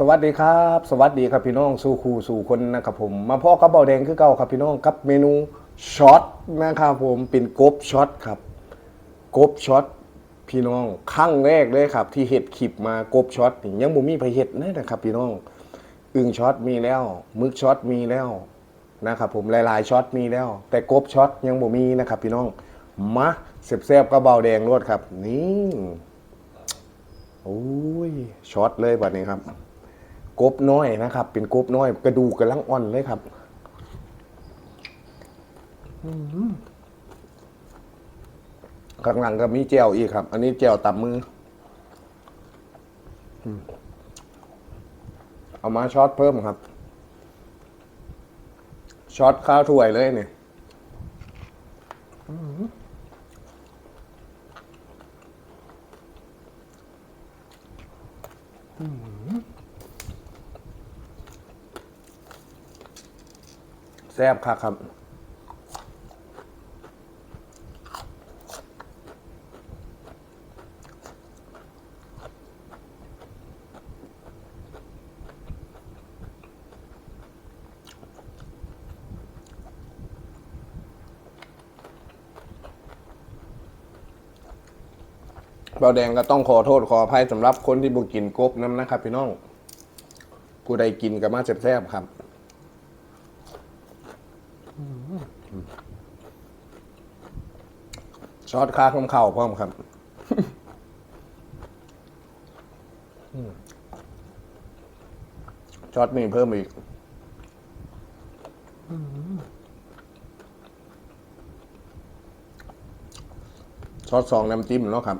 สวัสดีครับ สวัสดีครับพี่น้องสู่ครูสู่คนนะครับผม มาพ่อกับเบาแดงคือเก่าครับพี่น้องกับเมนูช็อตนะครับผมเป็นกบช็อตครับกบช็อตพี่น้องครั้งแรกเลยครับ ที่เห็ดคลิปมากบช็อตยังบ่มีไผเห็ดเลยนะครับ พี่น้องอึ่งช็อตมีแล้วมึกช็อตมีแล้วนะครับผมหลายๆช็อตมีแล้ว แต่กบช็อตยังบ่มีนะครับ พี่น้องมาเสียบๆกับเบาแดงรวดครับ นี่โอ้ยช็อตเลยบัดนี้ครับ กบน้อยนะครับ เป็นกบน้อย กระดูกกำลังอ่อนเลยครับข้างหลังก็มีแจวอีกครับ อันนี้แจวตับมืออืมเอามาช็อตเพิ่มครับช็อตข้าวถ้วยเลยเนี่ย แซ่บคักครับเบาแดงก็ต้องขอโทษขออภัยสำหรับคนที่บุกินกบน้ำนะครับพี่น้อง กูได้กินกับมาแซ่บๆครับ ซ อสคาข้าวเข่าพร้อมครับซอสนี่เพิ่มอีกซอสสองน้ำจิ้มเนาะครับ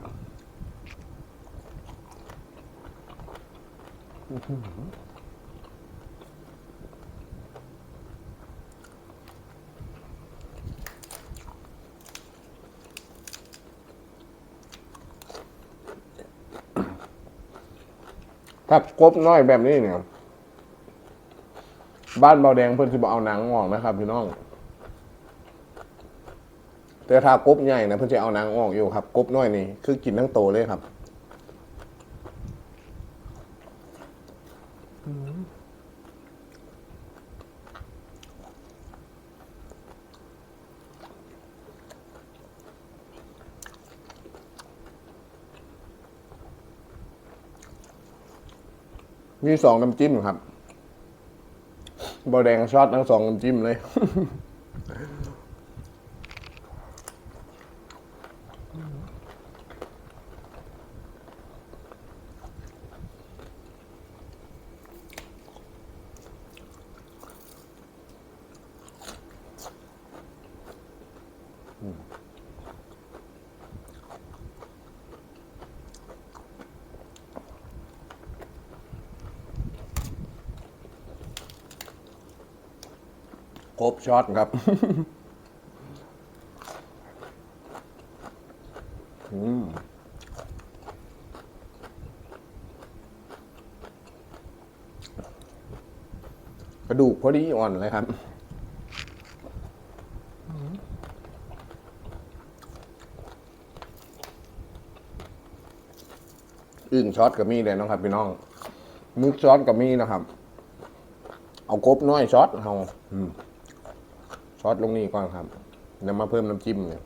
ถ้ากบน้อยแบบนี้เนี่ย บ้านเบาแดงเพิ่นสิบเอาหนังออกนะครับพี่น้อง แต่ถ้ากบใหญ่นะเพิ่นจะเอาหนังออกอยู่ครับ กบน้อยนี่คือกินทั้งโตเลยครับ มีสองน้ำจิ้มครับบอแดงช็อตทั้งสองน้ำจิ้มเลย ครบช็อตครับอืมกระดูกพอดีอ่อนเลยครับอึ่งช็อตกับมีเลยนะครับพี่น้องมึกช็อตกับมีนะครับ เอากบน้อยช็อตเอาอืม อสลงนี่ก่อนครับนำมาเพิ่มน้ำจิ้มเนี่ย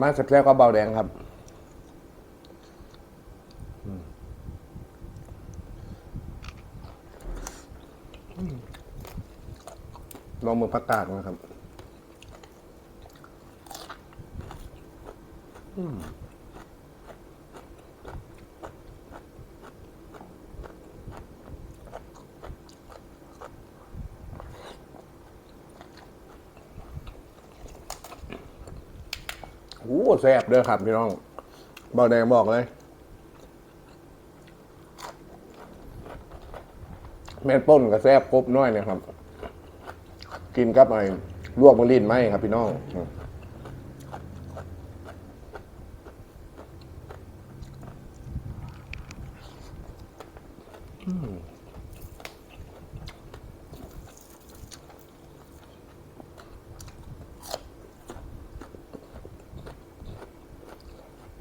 มาสักแล้วก็เบาแดงครับลองมือพักกาดนะครับ โอ้แซ่บเด้อครับพี่น้องเบาแดงบอกเลยแม่นป้นกับแซ่บกบน้อยเนี่ยครับ กินกับไอ้ลวกมะลินไหมครับพี่น้องอืม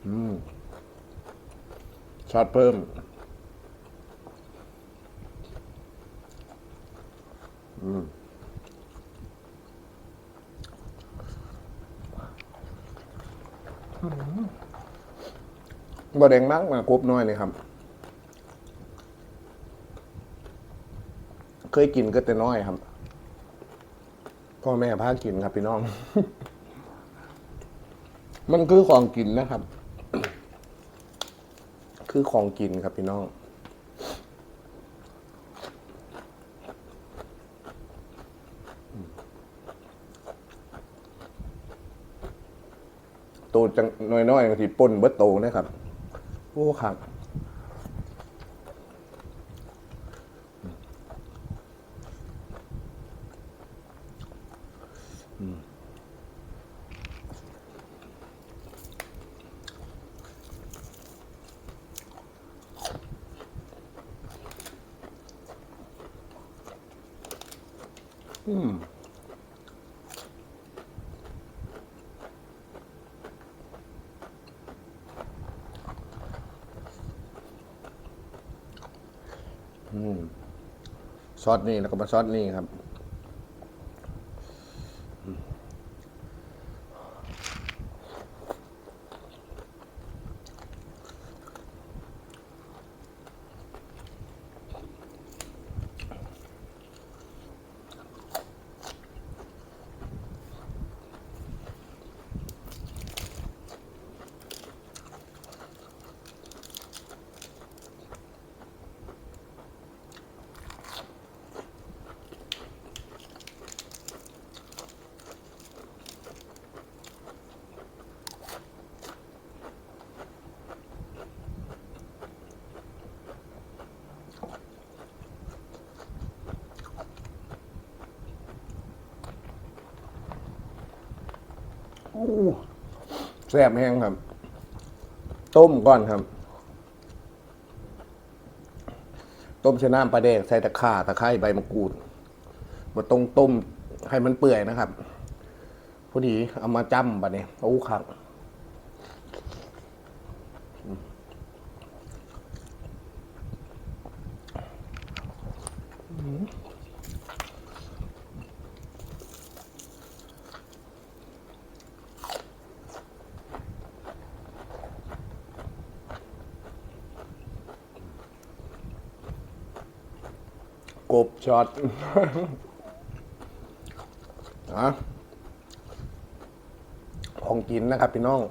อืม ช็อตเพิ่ม อืมบะแดงมากมากรุบน้อยเลยครับ เคยกินก็แต่น้อยครับ พ่อแม่พากินครับพี่น้อง มันคือของกินนะครับ คือของกินครับพี่น้อง โตจังน้อยๆบางทีป่นเบิดโตนะครับ โอ้ครับ ซอสนี่แล้วก็มาซอสนี่ครับ แซ่บแห้งครับ ต้มก่อนครับ ต้มใส่น้ำปลาแดงใส่ตะข่าตะไคร้ใบมะกรูดมาตรงต้มให้มันเปื่อยนะครับพอดีเอามาจ้ำปะเนี่ยโอ้ครับ กบช็อตอะของกินนะครับพี่น้อง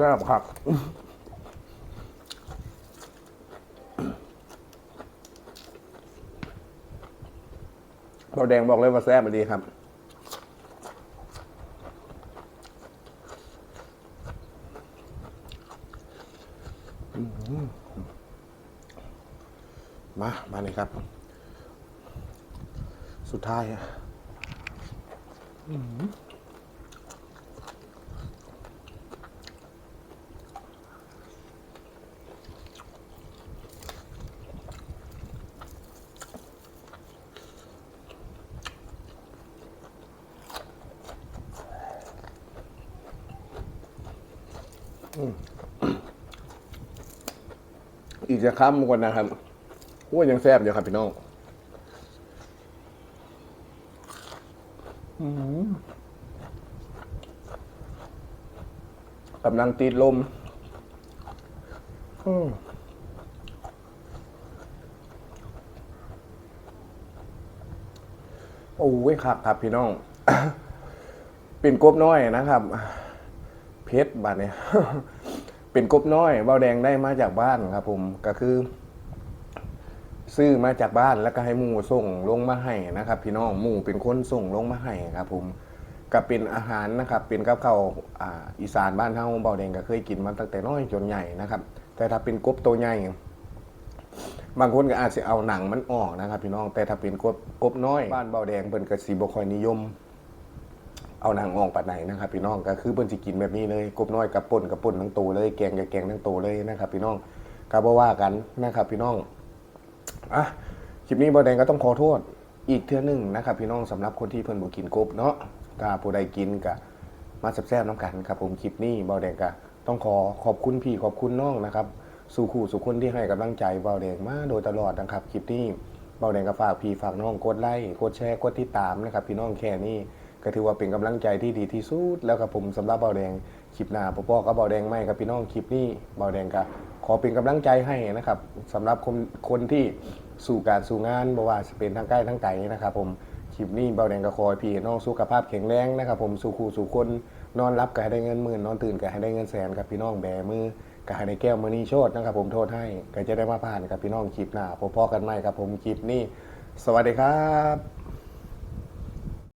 แซ่บครับเราแดงบอกเลยว่าแซ่บดีครับมา มาเลยครับ สุดท้ายอะ อีกจะค้ำกว่านะครับว่ายังแซ่บอยู่ครับพี่น้องกำลังตีดลมอืมโอ้ยครับครับพี่น้อง เป็นกบน้อยนะครับ เพชรบาดเนี่ย เป็นกบน้อยเบาแดงได้มาจากบ้านครับ ผมก็คือ ซื้อมาจากบ้านแล้วก็ให้หมูส่งลงมาให้นะครับ พี่น้องหมูเป็นคนส่งลงมาให้ครับ ผมก็เป็นอาหารนะครับ เป็นกับข้าวอ่าอีสานบ้านเฮาเบาแดงก็เคยกินมาตั้งแต่น้อยจนใหญ่นะครับ แต่ถ้าเป็นกบตัวใหญ่บางคนก็อาจจะเอาหนังมันออกนะครับ พี่น้องแต่ถ้าเป็นกบกบน้อยบ้านเบาแดงเพิ่นก็สิบ่ค่อยนิยม เอานังออกปัดไหนนะครับพี่น้องก็คือเพิ่นสิกินแบบนี้เลยกบน้อยกับป่นกับป่นทั้งตัวเลยแกงกับแกงทั้งตัวเลยนะครับพี่น้องก็บ่ว่ากันนะครับพี่น้องอะคลิปนี้เบาแดงก็ต้องขอโทษอีกเทื่อนึงนะครับพี่น้องสำหรับคนที่เพิ่นบ่กินกบเนาะก็ผู้ใดกินก็มาแซ่บๆน้ำกันครับผมคลิปนี้เบาแดงก็ต้องขอขอบคุณพี่ขอบคุณน้องนะครับสู่คู่สู่คนที่ให้กำลังใจเบาแดงมาโดยตลอดนะครับคลิปนี้เบาแดงก็ฝากพี่ฝากน้องกดไลค์กดแชร์กดติดตามนะครับ พี่น้องแค่นี้ ก็ถือว่าเป็นกำลังใจที่ดีที่สุดแล้วครับผมสำหรับเบาแดงคลิปหน้าพ่อพ่อก็เบาแดงไม่ครับพี่น้องคลิปนี้เบาแดงก็ขอเป็นกำลังใจให้นะครับสำหรับคนคนที่สู่การสู่งานบ่ว่าจะเป็นทางใกล้ทางไกลนะครับผมคลิปนี้เบาแดงก็ขอให้พี่น้องสุขภาพแข็งแรงนะครับผมสู่คู่สู่คนนอนรับก็ให้ได้เงินหมื่นนอนตื่นก็ให้ได้เงินแสนครับพี่น้องแบมือก็ให้ในแก้วมือนี้โชดนะครับผมโทษให้ก็จะได้มาผ่านกับพี่น้องคลิปหน้าพบพอกันใหม่ครับผมคลิปนี้ สวัสดีครับ